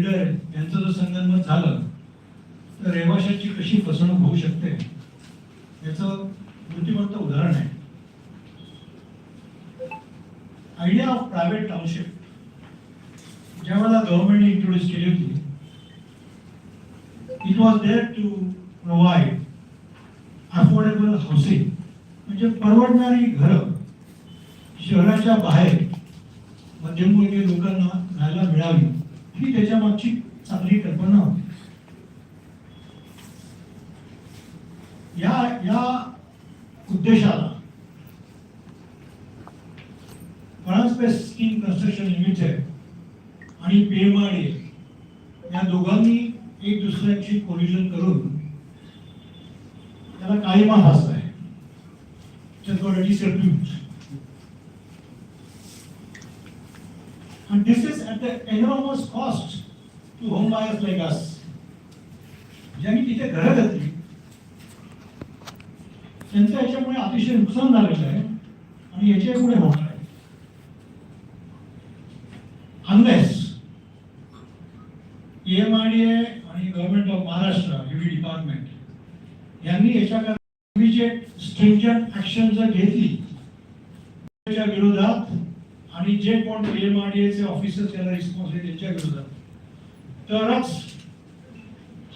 Builder यांचं जर संगनमत झालं तर रहिवाशांची कशी फसवणूक होऊ शकते? याचं मूर्तिमंत उदाहरण आहे. आयडिया ऑफ प्रायव्हेट टाउनशिप ज्या वेळेला गव्हर्नमेंटने इंट्रोड्यूस केली होती it was there to provide affordable housing म्हणजे परवडणारी घरं. शहराच्या बाहेर मध्यमवर्गीय लोकांना राहायला मिळावी. ही त्याच्या मागची चांगली कल्पना होती. या या उद्देशाला फ्रान्स इन कन्स्ट्रक्शन लिमिटेड आणि पीएमआरडी या दोघांनी एक दुसऱ्याची कोल्युजन करून त्याला काळीमा फासला आहे. And this is at the enormous cost to home buyers like us. ज्यांनी तिथे घरं घेतली त्यांचं याच्यामुळे अतिशय नुकसान झालेलं आहे आणि याच्यापुढे होणार आहे अनलेस एमआरडीए आणि government of Maharashtra UD department यांनी याच्याकरता इमिजिएट स्ट्रिंजंट ऍक्शन जर घेतली त्याच्या विरोधात आणि जे कोण एमआरडीएचे ऑफिसर्स याला रिस्पॉन्स आहे त्यांच्या तरच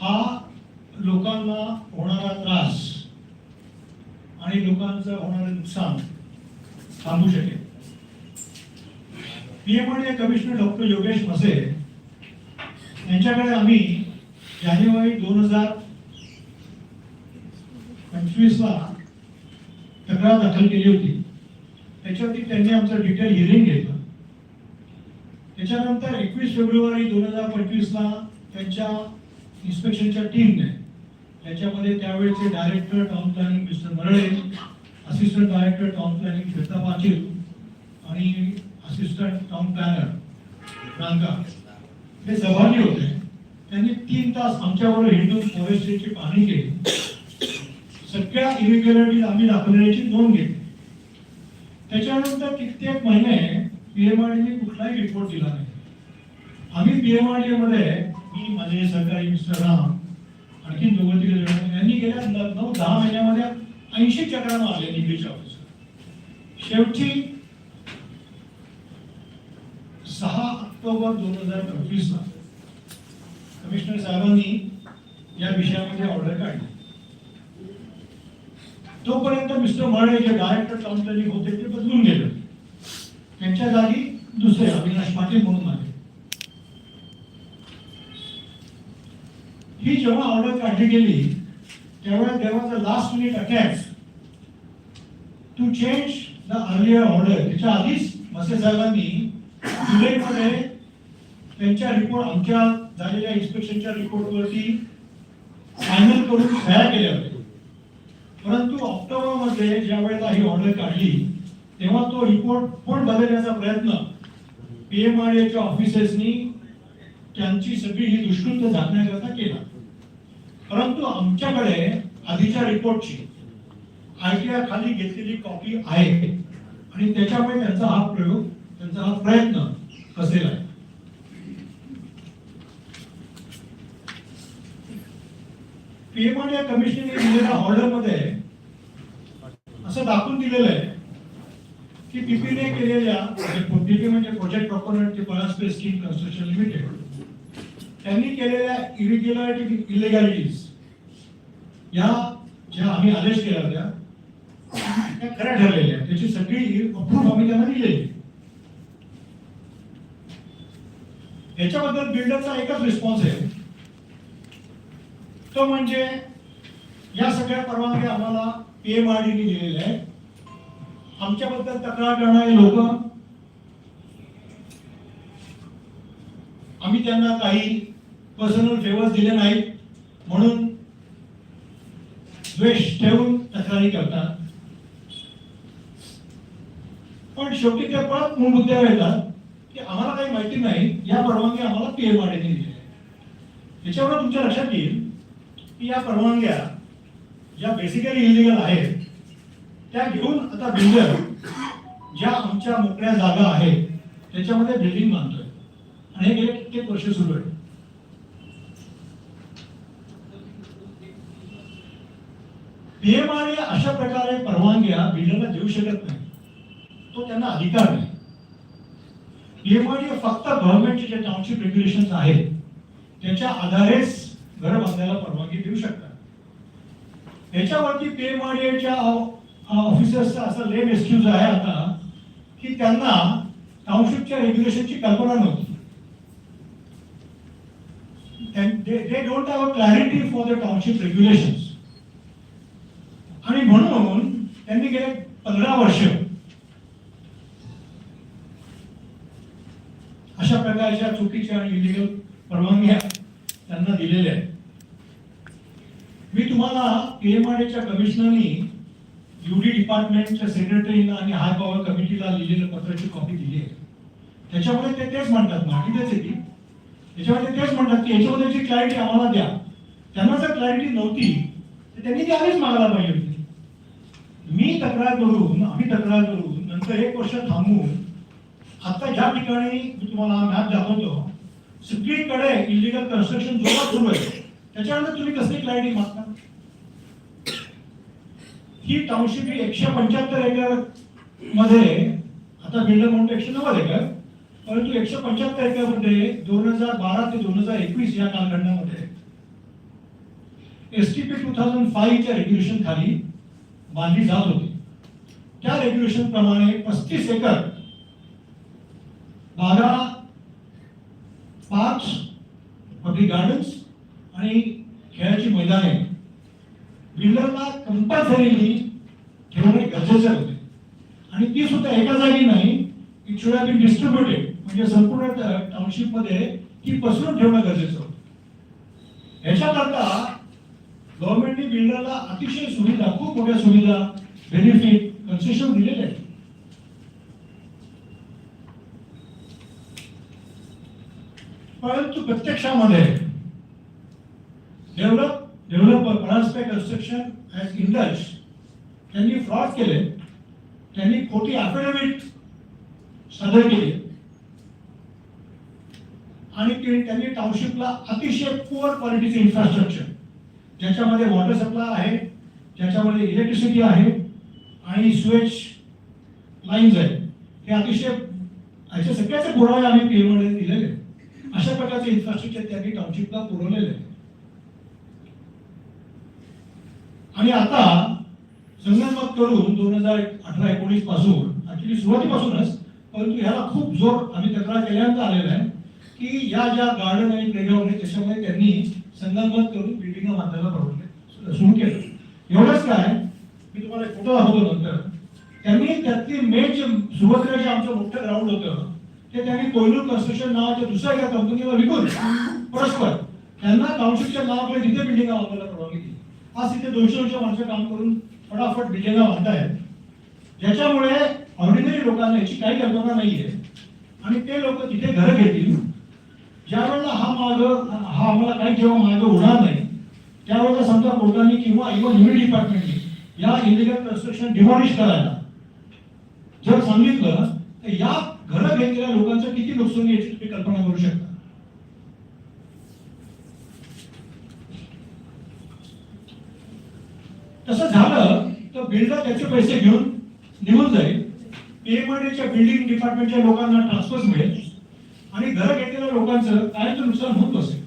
हा लोकांना होणारा त्रास आणि लोकांचं होणारं नुकसान थांबू शकेल. पीएमआरडीए कमिशनर डॉक्टर योगेश मसे यांच्याकडे आम्ही जानेवारी दोन हजार पंचवीस ला तक्रार दाखल केली होती. त्याच्यावरती त्यांनी आमचं डिटेल हिअरिंग घेतलं. त्याच्यानंतर एकवीस फेब्रुवारी दोन हजार पंचवीसला त्यांच्या इन्स्पेक्शनच्या टीमने त्याच्यामध्ये त्यावेळेचे director town planning mister Marale assistant director town planning Shweta Patil आणि असिस्टंट टाउन प्लॅनर रांगा. हे सहभागी होते. त्यांनी तीन तास आमच्याबरोबर हिंदू फॉरेस्ट्रीची पाहणी केली. सगळ्या इरेग्युलरिटीज आम्ही दाखवण्याची नोंद घेतली. त्याच्यानंतर कित्येक महिने पीएमआरडीने कुठलाही रिपोर्ट दिला नाही. आम्ही पीएमआरडी मध्ये मी माझे सहकारी मिस्टर राम आणखी दोघं तिघे जण यांनी गेल्या नऊ दहा महिन्यामध्ये ऐंशी चक्रांना आले निगडीच्या ऑफिस शेवटी सहा ऑक्टोबर दोन हजार पंचवीस ला कमिशनर साहेबांनी या विषयामध्ये ऑर्डर काढली. तोपर्यंत मिस्टर मळे जे डायरेक्टर टाउन प्लॅनिंग होते ते बदलून गेले. त्यांच्या जागी दुसरे अविनाश पाटील म्हणून आले. ही जेव्हा ऑर्डर काढली गेली त्यावेळेस there was a last minute attack to change the earlier order त्याच्या आधीच मसे साहेबांनी जुलैमध्ये त्यांच्या रिपोर्ट आमच्या झालेल्या इन्स्पेक्शनच्या रिपोर्टवरती फायनल करून तयार केल्या होत्या. परंतु ऑक्टोबरमध्ये ज्या वेळेला ही ऑर्डर काढली तेव्हा तो रिपोर्ट पण बदलण्याचा प्रयत्न पीएमआरएच्या ऑफिसर्सनी त्यांची सगळी ही दुष्कृत्य झाकण्याकरता केला. परंतु आमच्याकडे आधीच्या रिपोर्टची आयटीआर खाली घेतलेली कॉपी आहे आणि त्याच्यामुळे त्यांचा हा प्रयोग त्यांचा हा प्रयत्न फसलेला आहे. पीएमआरडीए कमिशनने दिलेल्या ऑर्डरमध्ये असं दाखवून दिलेलं आहे की पीपीने केलेल्या पीपी म्हणजे project property Paraspe scheme construction limited त्यांनी केलेल्या इरिग्युलरिटी इलिगॅलिटीज या ज्या आम्ही आदेश केल्या होत्या त्या खऱ्या ठरलेल्या त्याची सगळी अप्रूव्ह आम्ही त्यांना दिलेली याच्याबद्दल बिल्डरचा एकच रिस्पॉन्स आहे. तो म्हणजे या सगळ्या परवानग्या आम्हाला पीएमआरडीने दिलेल्या आहेत. आमच्याबद्दल तक्रार करणारे लोक आम्ही त्यांना काही पर्सनल फेवर्स दिले नाहीत म्हणून द्वेष ठेवून तक्रारी करतात. पण शेवटी ते परत मूळ मुद्द्यावर येतात की आम्हाला काही माहिती नाही या परवानगी आम्हाला पीएमआरडीने दिलेल्या आहेत. याच्यावर तुमच्या लक्षात येईल की या परवानग्या ज्या बेसिकली इलिगल आहेत त्या घेऊन आता बिल्डर ज्या आमच्या मोकळ्या जागा आहेत त्याच्यामध्ये बिल्डिंग बांधतोय. आणि हे गेले कित्येक वर्ष सुरू आहे. पीएमआरए अशा प्रकारे परवानग्या बिल्डरला देऊ शकत नाही. तो त्यांना अधिकार नाही. पीएमआरए फक्त गव्हर्नमेंटचे जे टाउनशिप रेग्युलेशन आहेत त्याच्या आधारेच घर बांधायला परवानगी देऊ शकतात. याच्यावरती पेमाडियाच्या ऑफिसर्सचा असा लेम एक्सक्यूज आहे आता की त्यांना टाउनशिपच्या रेग्युलेशनची कल्पना नव्हती. They don't have a clarity for the township regulation आणि म्हणून त्यांनी गेले पंधरा वर्ष. अशा प्रकारच्या चुकीच्या आणि इलिगल परवानग्या त्यांना दिलेल्या आहेत. मी तुम्हाला पीएमआरएच्या कमिशनरनी युडी डिपार्टमेंटच्या सेक्रेटरीला आणि हाय पॉवर कमिटीला लिहिलेलं पत्राची कॉपी दिली आहे. त्याच्यामध्ये ते तेच म्हणतात माहिती तेच आहे ती. त्याच्यामध्ये तेच म्हणतात की याच्याबद्दलची क्लॅरिटी आम्हाला द्या त्यांना जर क्लॅरिटी नव्हती तर त्यांनी ती आधीच मागायला पाहिजे होती. मी तक्रार करून आम्ही तक्रार करून नंतर एक वर्ष थांबून आता ज्या ठिकाणी मी तुम्हाला मॅप दाखवतो सगळीकडे इलिगल कन्स्ट्रक्शन जोरात सुरू आहे. त्याच्यानंतर तुम्ही कसली क्लॅरिटी मागता? ही टाउनशिप ही एकशे पंच्याहत्तर एकरमध्ये आता बिल्डर म्हणतो एकशे नव्वद एकर परंतु एकशे पंच्याहत्तर एकरमध्ये दोन हजार बारा ते दोन हजार एकवीस या कालखंडामध्ये S T P two thousand फाईव्हच्या regulation खाली बांधली जात होती. त्या रेग्युलेशन प्रमाणे पस्तीस एकर बारा पाच पब्लिक गार्डन्स आणि खेळाची मैदाने बिल्डरला कंपल्सरीली ठेवणे गरजेचे होते आणि ती सुद्धा एका जागी नाही it should have been distributed म्हणजे संपूर्ण टाउनशिपमध्ये ती पसरून ठेवणं गरजेचं होतं. याच्याकरता गव्हर्नमेंटने बिल्डरला अतिशय सुविधा खूप मोठ्या सुविधा बेनिफिट कन्सेशन दिलेले आहेत. परंतु प्रत्यक्षामध्ये develop developer Paraspe construction as indulge त्यांनी फ्रॉड केले. त्यांनी खोटी अफिडेव्हिट सादर केली. आणि ते- त्यांनी टाउनशिपला अतिशय पुअर क्वालिटीचे इन्फ्रास्ट्रक्चर ज्याच्यामध्ये वॉटर सप्लाय आहे ज्याच्यामध्ये इलेक्ट्रिसिटी आहे आणि स्वेज लाईन्स आहे हे अतिशय अशा सगळ्याचे पुरावे आम्ही पीएममध्ये दिलेले. अशा प्रकारचे इन्फ्रास्ट्रक्चर त्यांनी टाउनशिपला पुरवलेले. आहे आणि आता संगणमत करून दोन हजार अठरा एकोणीसपासून ऍक्च्युली सुरुवातीपासूनच परंतु ह्याला खूप जोर आम्ही तक्रार केल्यानंतर आलेला आहे की या ज्या गार्डन आणि प्लेग्राऊंड आहे त्याच्यामध्ये त्यांनी संगणमत करून बिल्डिंग बांधायला परवडले सुरू केलं. एवढंच काय मी तुम्हाला फोटो दाखवतो नंतर. त्यांनी त्यातली मेन जे सुरुवातीला जे आमचं मोठं ग्राउंड होतं ते त्यांनी कोयनूर कन्स्ट्रक्शन नावाच्या दुसऱ्या एका कंपनीला विकून परस्पर त्यांना टाउनशिपच्या नावाकडे तिथे बिल्डिंग बांधायला परवानगी दिली आज तिथे दोनशे दोनशे माणसं काम करून फटाफट बिल्डिंग बांधतायत. ज्याच्यामुळे ऑर्डिनरी लोकांना याची काही कल्पना नाहीये. आणि ते लोक तिथे घर घेतील. ज्या वेळेला हा मार्ग हा आम्हाला काही जेव्हा मार्ग होणार नाही त्यावेळेला समजा कोर्टाने किंवा इव्हन युनिट डिपार्टमेंटने या इलिगल कन्स्ट्रक्शन डिमॉलिश करायला जर सांगितलं तर या घर घेतलेल्या लोकांचं किती नुकसान याची तुम्ही कल्पना करू शकता. तसं झालं तर बिल्डर त्याचे पैसे घेऊन निघून जाईल. पीएमआरडीच्या बिल्डिंग डिपार्टमेंटच्या लोकांना ट्रान्सफर मिळेल. आणि घर घेतलेल्या लोकांचं कायमचं नुकसान होत बसेल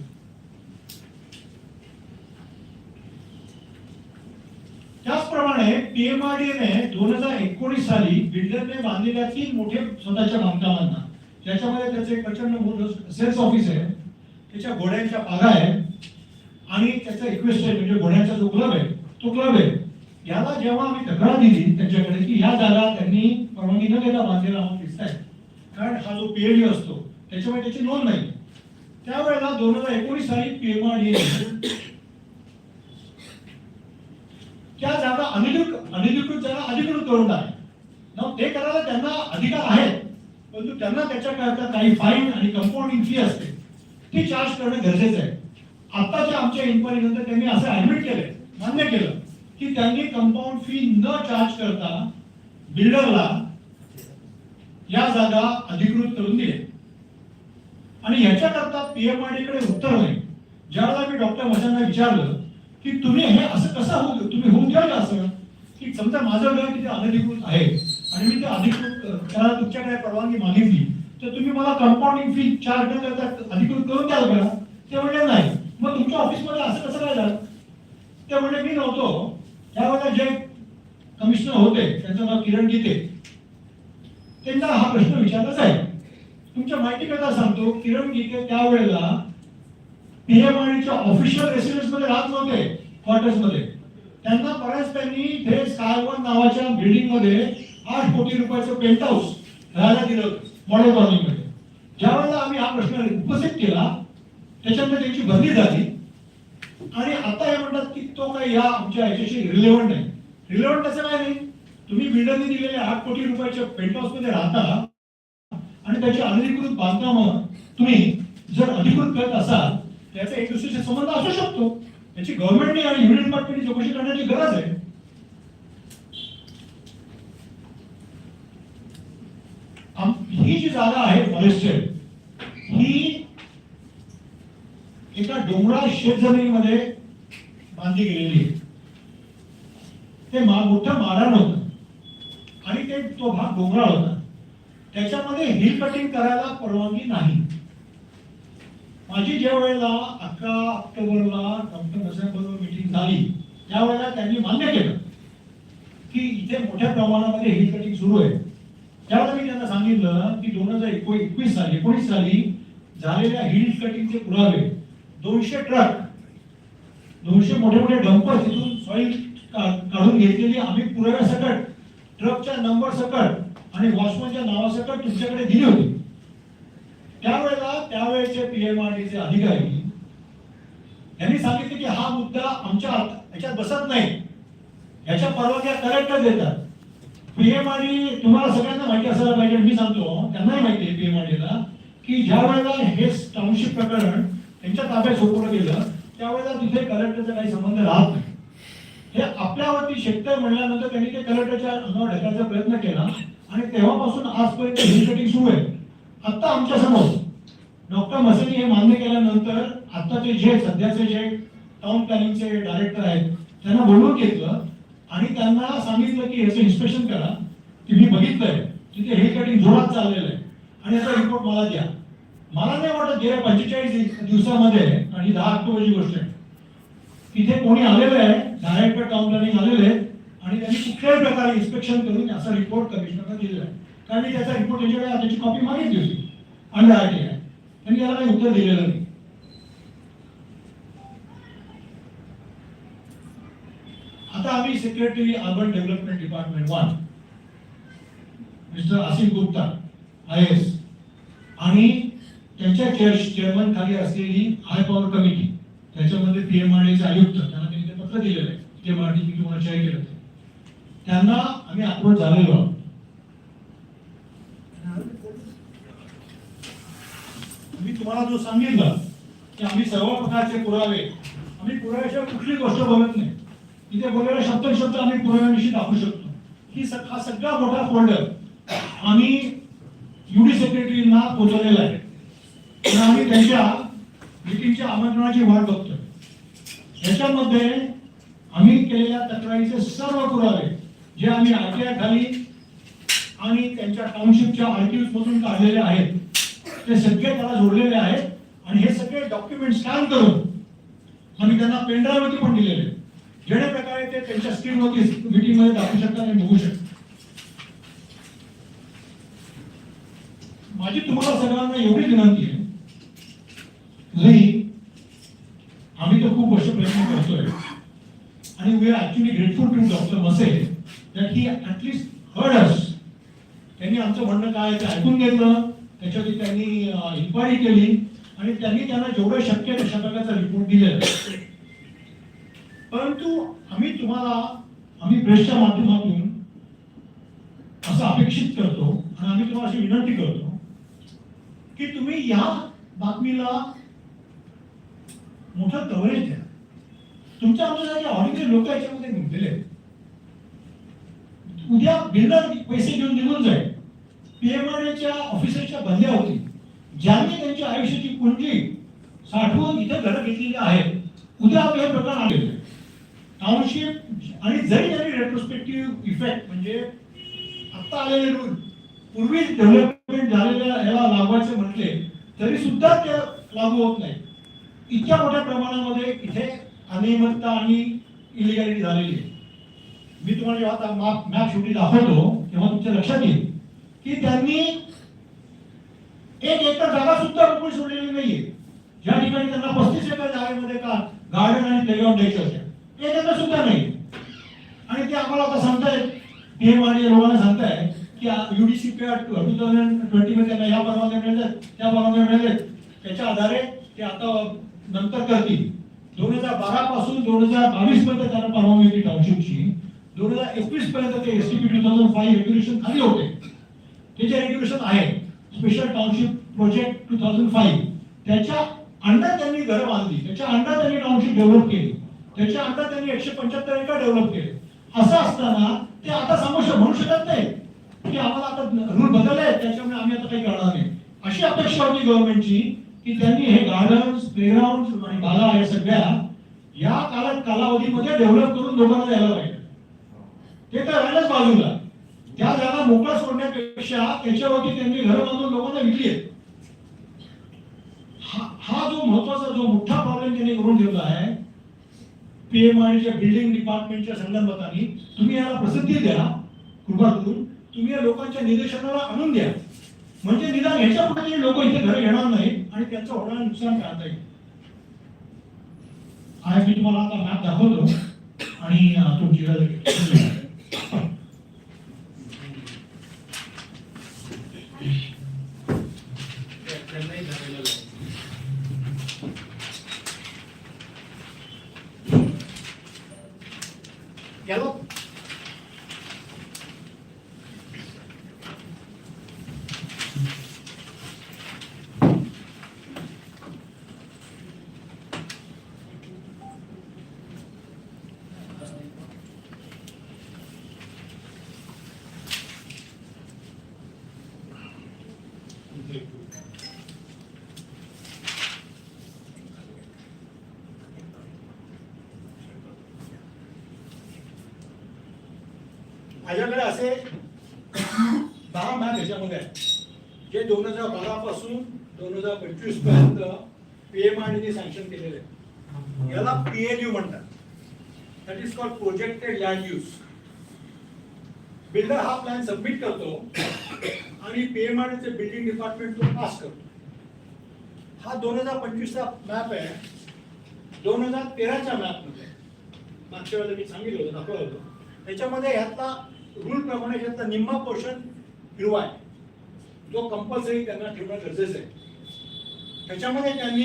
त्याचप्रमाणे पीएमआरडीने दोन हजार एकोणीस साली बिल्डरने बांधलेल्या तीन मोठे स्वतःच्या बांधकामांना ज्याच्यामध्ये त्याचे प्रचंड सेल्स ऑफिस आहे त्याच्या घोड्यांच्या पागा आहे आणि त्याचा इक्वेस्ट म्हणजे घोड्यांचा जो क्लब आहे तो क्लब आहे याला जेव्हा आम्ही तक्रार दिली त्यांच्याकडे की ह्या जागा त्यांनी परवानगी न देता बांधलेला आम्हाला दिसत आहे. कारण हा जो पीएलडी असतो त्याच्यामुळे त्याची नोंद नाही. त्यावेळेला दोन हजार एकोणीस साली पीएमआरडी त्या जागा अनधिकृत अनधिकृत जागा अधिकृत करून आहे मग ते करायला त्यांना अधिकार आहेत परंतु त्यांना त्याच्याकरता काही फाईन आणि कंपाऊंडिंग फी असते. ती चार्ज करणं गरजेचं आहे. आताच्या आमच्या इन्क्वायरी नंतर त्यांनी असं ऍडमिट केलंय. मान्य केलं की त्यांनी कंपाऊंड फी न चार्ज करता बिल्डरला या जागा अधिकृत करून दिल्या आणि ह्याच्याकरता पीएमआयडी कडे उत्तर नाही ज्यावेळेला मी डॉक्टर मशांना विचारलं की तुम्ही हे असं कसं होऊ तुम्ही होऊन द्याल असं? की समजा माझं घर तिथे अनधिकृत आहे आणि मी ते अधिकृत अ, करायला तुमच्याकडे परवानगी मागितली तर तुम्ही मला कंपाऊंडिंग फी चार्ज न करता अधिकृत करून द्याल का? ते म्हणजे नाही. मग तुमच्या ऑफिसमध्ये असं कसं काय झालं ते मी नव्हतो. त्यावेळेला जे कमिशनर होते त्यांचं नाव किरण गीते. त्यांना हा प्रश्न विचारलाच आहे तुमच्या माहिती माहितीकरता सांगतो किरण गीते त्यावेळेला पीएमआरडीच्या ऑफिशियल रेसिडेन्समध्ये राहत नव्हते क्वार्टर्समध्ये त्यांना बऱ्याच त्यांनी इथे सायवन नावाच्या बिल्डिंगमध्ये आठ कोटी रुपयाचं पेंट हाऊस राहायला दिलं होतं मॉडेल कॉलनीमध्ये ज्यावेळेला आम्ही हा प्रश्न उपस्थित केला त्याच्यामध्ये त्यांची बदली झाली. आणि आता हे म्हणतात की तो काही या आमच्या याच्याशी रिलेव्हंट नाही रिलेव्हंट कसं काय नाही तुम्ही बिल्डरने दिलेले आठ कोटी रुपयाच्या पेंटमध्ये राहता आणि त्याची अनधिकृत बांधकाम तुम्ही जर अधिकृत करत असाल त्याचा एक दुसऱ्याशी संबंध असू शकतो. त्याची गव्हर्नमेंटने आणि युनियन डिपार्टमेंटने चौकशी करण्याची गरज आहे. ही जी जागा आहे फॉरेस्टेड ही एका डोंगराळ शेतजमिनीमध्ये बांधली गेलेली ते मा मोठं मारण होत. आणि ते तो भाग डोंगराळ होता. त्याच्यामध्ये हिल कटिंग करायला परवानगी नाही. माझी ज्या वेळेला अकरा ऑक्टोबरला डॉक्टर नसेंबरोबर मिटिंग झाली त्यावेळेला त्यांनी मान्य केलं की इथे मोठ्या प्रमाणामध्ये हिल कटिंग सुरू आहे. त्यावेळेला मी त्यांना सांगितलं की दोन हजार एकवीस साली एकोणीस साली झालेल्या हिल कटिंगचे पुरावे दोनशे ट्रक दोनशे मोठे मोठे डंपर तिथून सॉईल काढून घेतलेली आम्ही पुराव्यासकट ट्रकच्या नंबर सकट आणि वॉचमनच्या नावासकट तुमच्याकडे दिली होती. त्यावेळेला त्यावेळेचे पीएमआरडीचे अधिकारी यांनी सांगितले की हा मुद्दा आमच्या हात- याच्यात बसत नाही. याच्या परवानग्या कलेक्टर देतात. पीएमआरडी तुम्हाला सगळ्यांना माहिती असायला पाहिजे मी सांगतो. त्यांनाही माहिती आहे पीएमआरडीला की ज्या वेळेला हे टाउनशिप प्रकरण त्यांच्या ताब्यात सोपवलं गेलं त्यावेळेला तिथे कलेक्टरचा काही संबंध राहत नाही. हे आपल्यावरती शेतकरी म्हणल्यानंतर त्यांनी ते कलेक्टरच्या अंगावर ढकलायचा प्रयत्न केला आणि तेव्हापासून आजपर्यंत हिल कटिंग सुरू आहे. आता आमच्यासमोर डॉक्टर मसेनी हे मान्य केल्यानंतर आता ते जे सध्याचे जे टाउन प्लॅनिंगचे डायरेक्टर आहेत त्यांना बोलवून घेतलं आणि त्यांना सांगितलं की याचं इन्स्पेक्शन करा. की मी बघितलंय तिथे हिल कटिंग जोरात चाललेलं आहे. आणि याचा रिपोर्ट मला द्या. मला नाही वाटत गेल्या पंचेचाळीस दिवसामध्ये आणि दहा ऑक्टोबरची गोष्ट आहे तिथे कोणी आलेलं आहे डायरेक्टर टाउन प्लॅनिंग आलेले आहेत आणि त्यांनी कुठल्याही प्रकारे इन्स्पेक्शन करून असा रिपोर्ट कमिशनरला दिलेला आहे. कारण मी त्याचा रिपोर्ट त्यांच्याकडे त्याची कॉपी मागितली होती अंडर आय टी आय त्यांनी याला काही उत्तर दिलेलं नाही. आता आम्ही secretary urban development department one mister Asif Gupta I S आणि त्यांच्या चेअरमन खाली असलेली हाय पॉवर कमिटी त्याच्यामध्ये पीएमआरडीचे आयुक्त त्यांना त्यांनी ते पत्र दिलेलं आहे पीएमआरडी मी तुम्हाला शेअर केलं त्यांना आम्ही अप्रोच झालेलो आहोत मी तुम्हाला जो सांगितलं की आम्ही सर्व प्रकारचे पुरावे आम्ही पुराव्याशिवाय कुठली गोष्ट बोलत नाही. तिथे बोललेला शब्द शब्द आम्ही पुराव्याविषयी दाखवू शकतो. ही हा सगळा मोठा फोल्डर आम्ही युडी सेक्रेटरीना पोहोचवलेला आहे. आम्ही त्यांच्या मिटिंगच्या आमंत्रणाची वाट बघतोय. याच्यामध्ये आम्ही केलेल्या तक्रारीचे सर्व पुरावे जे आम्ही आरटीआय खाली आणि त्यांच्या टाउनशिपच्या आर्किव्ह मधून काढलेले आहेत ते सगळे त्याला जोडलेले आहेत आणि हे सगळे डॉक्युमेंट स्कॅन करून आम्ही त्यांना पेनड्राईव्हवरती पण दिलेले जेणे प्रकारे ते त्यांच्या स्क्रीनवरती मीटिंगमध्ये दाखवू शकतात आणि बघू शकतात. माझी तुम्हाला सगळ्यांना एवढी विनंती आहे. नाही आम्ही तर खूप वर्ष प्रयत्न करतोय. आणि we are actually grateful to doctor Mase that he at least heard us त्यांनी आमचं म्हणणं काय ते ऐकून घेतलं. त्याच्यावरती त्यांनी इन्क्वायरी केली. आणि त्यांनी त्यांना जेवढं शक्य आहे तशा प्रकारचा रिपोर्ट दिलेला परंतु आम्ही तुम्हाला आम्ही प्रेसच्या माध्यमातून असं अपेक्षित करतो आणि आम्ही तुम्हाला अशी विनंती करतो की तुम्ही या बातमीला मोठं कव्हरेज द्या तुमच्या आमच्यासारखे ऑर्डिनरी लोक याच्यामध्ये गुंतलेले आहेत. उद्या बिल्डर पैसे घेऊन निघून जाईल. पीएमआरच्या ऑफिसरच्या बंद्या होतील ज्यांनी त्यांच्या आयुष्याची पुंजी साठवून इथे घरं घेतलेली आहेत उद्या हे प्रकार आलेलं आहे. टाउनशिप आणि जरी त्यांनी रेट्रोस्पेक्टिव्ह इफेक्ट म्हणजे आता आलेले रूल पूर्वी डेव्हलपमेंट झालेल्या याला लावायचे म्हटले तरी सुद्धा ते लागू होत नाही. इतक्या मोठ्या प्रमाणामध्ये इथे अनियमितता आणि इलिगॅलिटी झालेली आहे. मी तुम्हाला जेव्हा आता मॅप मॅप शेवटी दाखवतो तेव्हा तुमच्या लक्षात येईल की त्यांनी एक एकर जागा सुद्धा रोखून सोडलेली नाहीये. ज्या ठिकाणी त्यांना पस्तीस एकर जागेमध्ये का गार्डन आणि प्लेग्राऊंड द्यायचे होते एक एकर सुद्धा नाही. आणि ते आम्हाला आता सांगतायत पीएम आणि लोकांना सांगताय की युडीसी टू थाउजंड ट्वेंटी मध्ये त्यांना या परवानग्या मिळतात त्या परवानग्या मिळतात त्याच्या आधारे ते आता नंतर करतील दोन हजार बारा पासून दोन हजार बावीस पर्यंत त्यांना परवानगी होती टाउनशिपची दोन हजार एकवीस पर्यंत ते P two thousand five regulation खाली होते. ते जे रेग्युलेशन आहे special township project two thousand five त्याच्या अंडर त्यांनी घरं बांधली. त्याच्या अंडर त्यांनी टाउनशिप डेव्हलप केली. त्याच्या अंडर त्यांनी एकशे पंच्याहत्तर एकर डेव्हलप केले. असं असताना ते आता समोर म्हणू शकत नाही की आम्हाला आता रूल बदलले आहेत, त्याच्यामुळे आम्ही आता काही करणार नाही. अशी अपेक्षा होती गव्हर्नमेंटची की त्यांनी हे गार्डन्स प्लेग्राऊंड आणि बाला या सगळ्या या काळात कालावधीमध्ये डेव्हलप करून लोकांना द्यायला पाहिजे. ते तर राहिलंच बाजूला. त्या जागा मोकळा सोडण्यापेक्षा त्याच्यावरती त्यांनी घर बांधून लोकांना विकली आहेत. हा जो महत्त्वाचा जो मोठा प्रॉब्लेम त्यांनी करून ठेवला आहे पीएम बिल्डिंग डिपार्टमेंटच्या संदर्भातानी तुम्ही याला प्रसिद्धी द्या कृपा करून तुम्ही या लोकांच्या निदर्शनाला आणून द्या. म्हणजे निदान ह्याच्या पुढे लोक इथे घरी येणार नाही आणि त्यांचं होणारं नुकसान टाळता येईल. आय मी तुम्हाला आता मॅप दाखवतो आणि अं, तुमची वेळ याला माझ्याकडे असे दहा मॅप याच्यामध्ये आहेत. जे दोन हजार बारा पासून दोन हजार पंचवीसपर्यंत पीएम आणि सँक्शन केलेले आहेत. याला पीएलयू म्हणतात. That is called projected land use builder हा प्लॅन सबमिट करतो आणि पीएम आणि बिल्डिंग डिपार्टमेंट तो पास करतो. हा दोन हजार पंचवीसचा मॅप आहे. दोन हजार तेराच्या मॅपमध्ये मागच्या वेळेला मी सांगितलं होतं दाखवलं होतं. त्याच्यामध्ये ह्यातला रूल प्रमाणे ह्यातला निम्मा पोर्शन हिरवा आहे. जो कंपल्सरी त्यांना ठेवणं गरजेचं आहे. त्याच्यामध्ये त्यांनी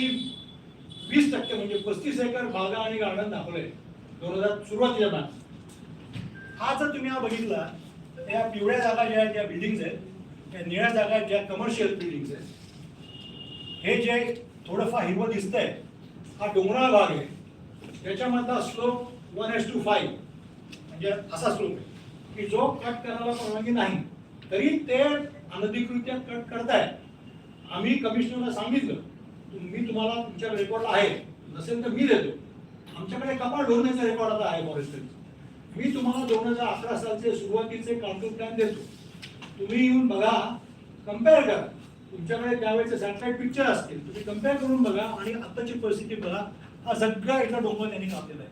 वीस टक्के म्हणजे पस्तीस एकर बागा आणि गार्डन दाखवले दोन हजार सुरुवातीच्या मॅप हा जर तुम्ही हा बघितला तर त्या पिवळ्या जागा ज्या आहेत बिल्डिंग्स आहेत त्या निळ्या जागा आहेत ज्या कमर्शियल बिल्डिंग्स आहेत. हे जे थोडंफार हिरवं दिसतंय हा डोंगराळ भाग आहे. त्याच्यामधला slope one is to five म्हणजे असा स्लोप आहे. की जो कट करायला परवानगी नाही तरी ते अनधिकृत्या कट करताय आम्ही कमिशनरला सांगितलं मी तुम्हाला तुमच्या रेकॉर्डला आहे नसेल तर मी देतो. आमच्याकडे कपाळ ढोरण्याचा रेकॉर्ड आता आहे फॉरेस्टचा मी तुम्हाला दोन हजार अकरा सालचे सुरुवातीचे काउंटर प्लॅन देतो. तुम्ही येऊन बघा कंपेअर करा. तुमच्याकडे त्यावेळेचे सॅटेलाइट पिक्चर असतील तुम्ही कंपेअर करून बघा आणि आताची परिस्थिती बघा. हा सगळा इथला डोंगर त्यांनी कापलेला आहे.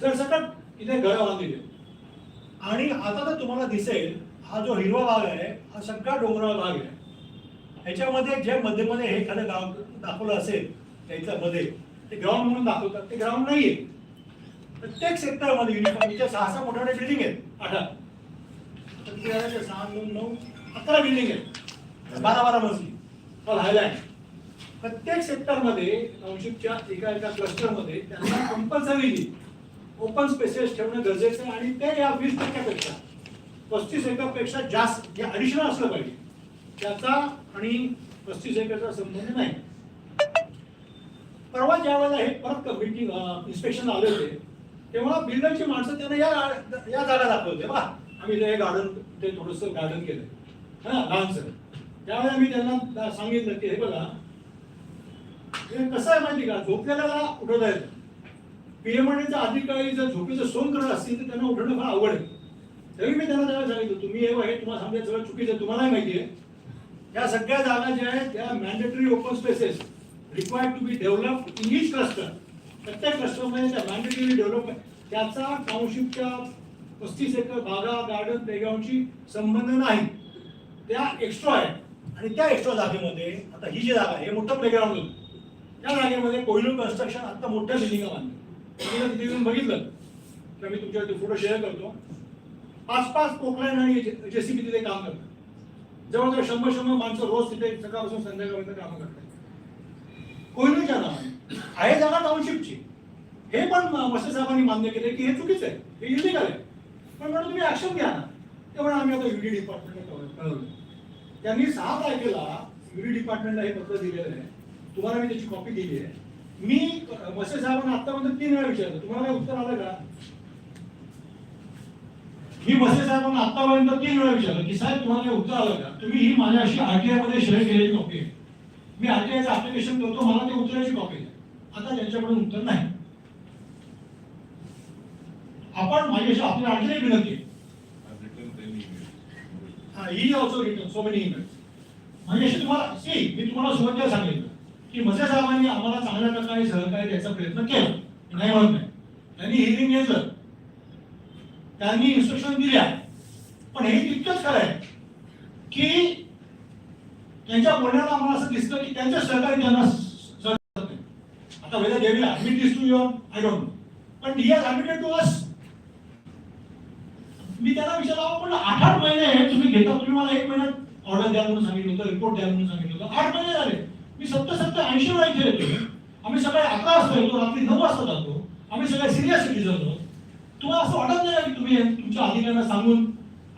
सरसकट इथे घर बांधलेले आणि आता तर तुम्हाला दिसेल हा जो हिरवा भाग आहे हा सगळा डोंगराळ भाग आहे. ह्याच्यामध्ये जे मध्ये मध्ये हे एखादं गाव दाखवलं असेल त्याच्या मध्ये ते ग्राउंड म्हणून दाखवतात. ते ग्राउंड नाहीये. प्रत्येक सेक्टरमध्ये युनिफॉर्मच्या सहा सहा मोठ्या मोठ्या बिल्डिंग आहेत अठरा सहा नऊ नऊ अकरा बिल्डिंग आहेत. बारा बारा मजली. राहिला आहे प्रत्येक सेक्टरमध्ये टाउनशिपच्या एका एका क्लस्टरमध्ये त्यांना कंपल्सरी ओपन स्पेसेस ठेवणं गरजेचं आहे आणि ते या वीस टक्क्यापेक्षा पस्तीस एकरपेक्षा जास्त हे ॲडिशनल असलं पाहिजे त्याचा आणि पस्तीस एकरचा संबंध नाही. परवा ज्या वेळेला हे परत मीटिंग इन्स्पेक्शन आले होते तेव्हा बिल्डरची माणसं त्यांना या या जागा दाखवते बा आम्ही हे गार्डन ते थोडंसं गार्डन केलं हा लहानसं. त्यावेळेला मी त्यांना सांगितलं की हे बघा हे कसं आहे माहिती का? झोपलेल्याला उठवता येतं पीएमआरडीचा अधिकारी जर झोपेचं सोन करत असतील तर त्यांना उठणं फार अवघड आहे. तरी मी त्यांना त्याला सांगितलं तुम्ही हे हे तुम्हाला सांगायचं सगळं चुकीचं आहे तुम्हालाही माहिती आहे. या सगळ्या जागा ज्या आहेत त्या mandatory open spaces required to be develop in each cluster प्रत्येक क्लस्टरमध्ये त्या मॅन्डेटरी डेव्हलपमेंट त्याचा टाउनशिपच्या पस्तीस एकर बागा गार्डन प्लेग्राऊंडशी संबंध नाही. त्या एक्स्ट्रा आहेत आणि त्या एक्स्ट्रा जागेमध्ये आता ही जी जागा आहे हे मोठं प्लेग्राऊंड होतं. त्या जागेमध्ये कोहिनूर कन्स्ट्रक्शन आता मोठ्या बिल्डिंगा बांधली. तुम्ही तिथे येऊन बघितलं तर मी तुमच्या फोटो शेअर करतो. आसपास पाच पोकलॅन आणि जेसीबी तिथे काम करतात. जवळजवळ शंभर शंभर माणसं रोज तिथे सकाळपासून संध्याकाळपर्यंत काम करतात. कोयनाच्या नावाने आहे जागा टाउनशिपची हे पण मस्त साहेबांनी मान्य केले की हे चुकीचं आहे हे इलिगल आहे. पण म्हणून तुम्ही ऍक्शन घ्या ना. तेव्हा आम्ही आता युडी डिपार्टमेंटला कळवलं त्यांनी सहा तारखेला युडी डिपार्टमेंटला हे पत्र दिलेलं आहे. तुम्हाला मी त्याची कॉपी दिली आहे. मी वसे साहेबांना आतापर्यंत तीन वेळा विचारलं. तुम्हाला उत्तर आलं का? मी वसे साहेबांना आतापर्यंत तीन वेळा विचारलं की साहेब तुम्हाला उत्तर आलं का? तुम्ही ही माझ्याशी आरटीआयमध्ये शेअर केलेली कॉपी आहे. मी आरटीआयचं ऍप्लिकेशन करतो मला ते उत्तराची कॉपी आहे आता त्यांच्याकडून उत्तर नाही. आपण माझ्याशी आपली आणखी विनंती आहे. हा, he also return so many emails माझ्याशी तुम्हाला सी मी तुम्हाला सुरुवातीला सांगितलं. की मजे साहेबांनी आम्हाला चांगल्या प्रकारे सहकार्य द्यायचा प्रयत्न केला. नाही म्हणत नाही. त्यांनी हिअरिंग घेतलं. त्यांनी इन्स्ट्रक्शन दिल्या. पण हे तितकंच खरं आहे की त्यांच्या बोलण्याला आम्हाला असं दिसतं की त्यांचं सहकार्य त्यांना आता whether they've admit this to your I don't know पण he has admitted to us मी त्याला विचारावं पण आठ आठ महिने तुम्ही घेता तुम्ही मला एक महिन्यात ऑर्डर द्या म्हणून सांगितलं होतं रिपोर्ट द्या म्हणून सांगितलं होतं. आठ महिने झाले. मी सत्तर सत्तर ऐंशी वेळा इथे येतो आम्ही सकाळी अकरा वाजता येतो रात्री नऊ वाजता जातो. आम्ही सगळे सिनियर सिटीजन आहोत तुम्हाला असं वाटत नाही की तुम्ही तुमच्या अधिकाऱ्यांना सांगून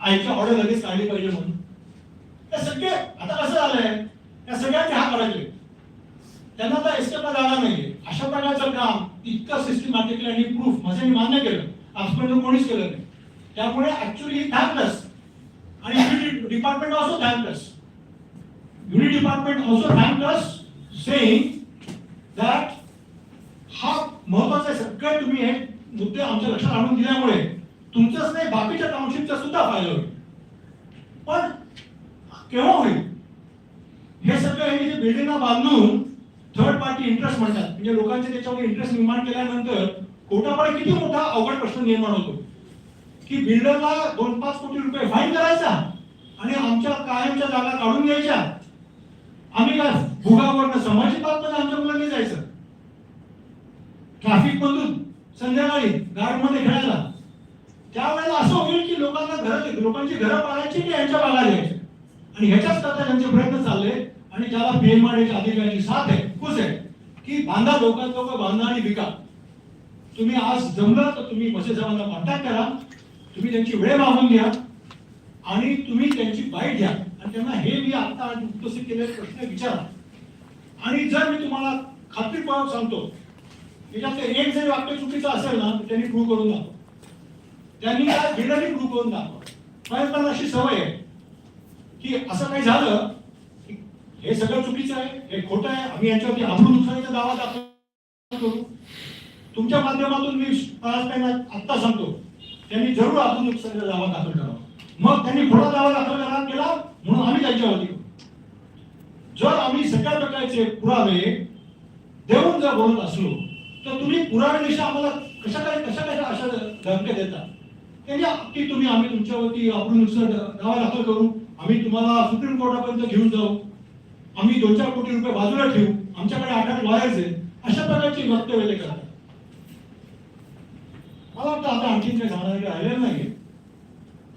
आईच्या ऑर्डर लगेच काढली पाहिजे म्हणून? त्या सगळे आता कसं झालंय? त्या सगळ्यांनी हात काढले त्यांना आता एस्केपला जाणार नाहीये. अशा प्रकारचं काम इतकं सिस्टमॅटिकली आणि प्रूफ माझ्याने मान्य केलं. आजपर्यंत कोणीच केलं नाही. त्यामुळे ऍक्च्युली थँकलेस आणि department also thankless unit department thanked us saying that हा महत्त्वाचा आहे सगळे तुम्ही हे मुद्दे आमच्या लक्षात आणून दिल्यामुळे तुमचंच नाही बाकीच्या टाउनशिपचा सुद्धा फायदा होईल. पण केव्हा होईल? हे सगळं हे जे बिल्डिंगला बांधून थर्ड पार्टी इंटरेस्ट म्हणतात म्हणजे लोकांचे त्याच्यावर इंटरेस्ट निर्माण केल्यानंतर कोर्टाकडे किती मोठा अवघड प्रश्न निर्माण होतो? की बिल्डरला दोन पाच कोटी रुपये फाईन करायचा आणि आमच्या कायमच्या जागा काढून घ्यायच्या. भुगावरनं समाजिक बाबतीत आमच्या मुलांनी जायचं. ट्रॅफिक मधून संध्याकाळी गार्डमध्ये खेळायला. त्यावेळेला असं होईल की लोकांना घर लोकांची घरं पाळायची की यांच्या बागा द्यायची आणि ह्याच्याच करता त्यांचे प्रयत्न चालले आणि ज्याला पीएमआरडीच्या अधिकाऱ्यांची साथ आहे खुश आहे की बांधा लोकांत लोक बांधा आणि विका. तुम्ही आज जमलं तर तुम्ही मसे जवाना कॉन्टॅक्ट करा. तुम्ही त्यांची वेळ मागून घ्या. आणि तुम्ही त्यांची बाईट घ्या. आणि त्यांना हे मी आता उपस्थित केलेले प्रश्न विचारा. आणि जर मी तुम्हाला खात्रीपूर्वक सांगतो त्याच्यात एक जरी वाक्य चुकीचं असेल ना त्यांनी प्रूव्ह करून दाखव. त्यांनी काय बिल्डरनी प्रूव्ह करून दाखव. प्रयत्नाला अशी सवय आहे की असं काही झालं की हे सगळं चुकीचं आहे हे खोटं आहे आम्ही यांच्यावरती आपण नुकसानीचा दावा दाखल करू. तुमच्या माध्यमातून मी पराजकांना आत्ता सांगतो त्यांनी जरूर आपण नुकसानीचा दावा दाखल करावा. मग त्यांनी खोटा दावा दाखल करा केला म्हणून आम्ही त्यांच्यावरती जर आम्ही सगळ्या प्रकारचे पुरावे देऊन जर बोलत असलो तर तुम्ही पुराव्याविषयी आम्हाला कशा काय कशा कशा अशा धमक्या देता? की तुम्ही आम्ही तुमच्यावरती आपण नुसतं दावा दाखल करू. आम्ही तुम्हाला सुप्रीम कोर्टापर्यंत घेऊन जाऊ. आम्ही दोन चार कोटी रुपये बाजूला ठेवू. आमच्याकडे आठ आठ लॉयर्स आहेत. अशा प्रकारची वक्तव्य ते करतात. मला वाटतं आता आणखी काही सांगण्यासाठी राहिलेलं नाहीये.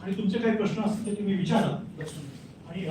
आणि तुमचे काही प्रश्न असतील ते तुम्ही विचारा. आणि